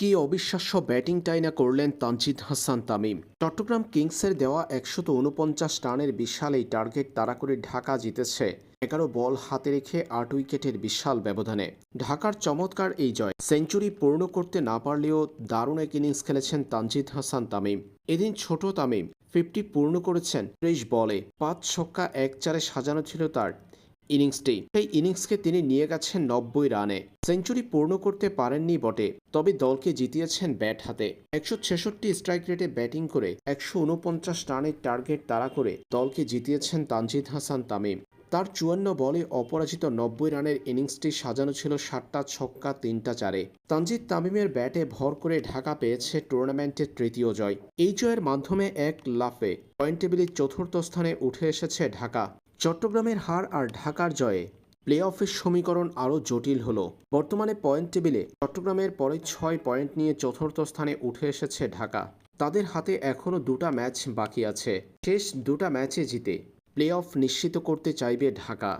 কি অবিশ্বাস্য ব্যাটিংটাই না করলেন তানজিদ হাসান তামিম? চট্টগ্রাম কিংসের দেওয়া একশত উনপঞ্চাশ রানের বিশাল এই টার্গেট তাড়া করে ঢাকা জিতেছে। এগারো বল হাতে রেখে আট উইকেটের বিশাল ব্যবধানে। ঢাকার চমৎকার এই জয়, সেঞ্চুরি পূর্ণ করতে না পারলেও দারুণ এক ইনিংস খেলেছেন তানজিদ হাসান তামিম। এদিন ছোট তামিম, ফিফটি পূর্ণ করেছেন ত্রিশ বলে। পাঁচ ছক্কা এক চারে সাজানো ছিল তার। ইনিংসটি সেই ইনিংসকে তিনি নিয়ে গেছেন নব্বই রানে। সেঞ্চুরি পূর্ণ করতে পারেননি বটে, তবে দলকে জিতিয়েছেন ব্যাট হাতে। একশো ছেষট্টি স্ট্রাইক রেটে ব্যাটিং করে একশো উনপঞ্চাশ রানের টার্গেট তাড়া করে দলকে জিতিয়েছেন তানজিদ হাসান তামিম। তার চুয়ান্ন বলে অপরাজিত নব্বই রানের ইনিংসটি সাজানো ছিল সাতটা, ছক্কা, তিনটা চারে। তানজিদ তামিমের ব্যাটে ভর করে ঢাকা পেয়েছে টুর্নামেন্টের তৃতীয় জয়। এই জয়ের মাধ্যমে এক লাফে পয়েন্ট টেবিলের চতুর্থ স্থানে উঠে এসেছে ঢাকা। চট্টগ্রামের হার আর ঢাকার জয়ে প্লে অফের সমীকরণ আরও জটিল হলো। বর্তমানে পয়েন্ট টেবিলে চট্টগ্রামের পরে ছয় পয়েন্ট নিয়ে চতুর্থ স্থানে উঠে এসেছে ঢাকা। তাদের হাতে এখনও দুটা ম্যাচ বাকি আছে। শেষ দুটা ম্যাচে জিতে প্লে অফ নিশ্চিত করতে চাইবে ঢাকা।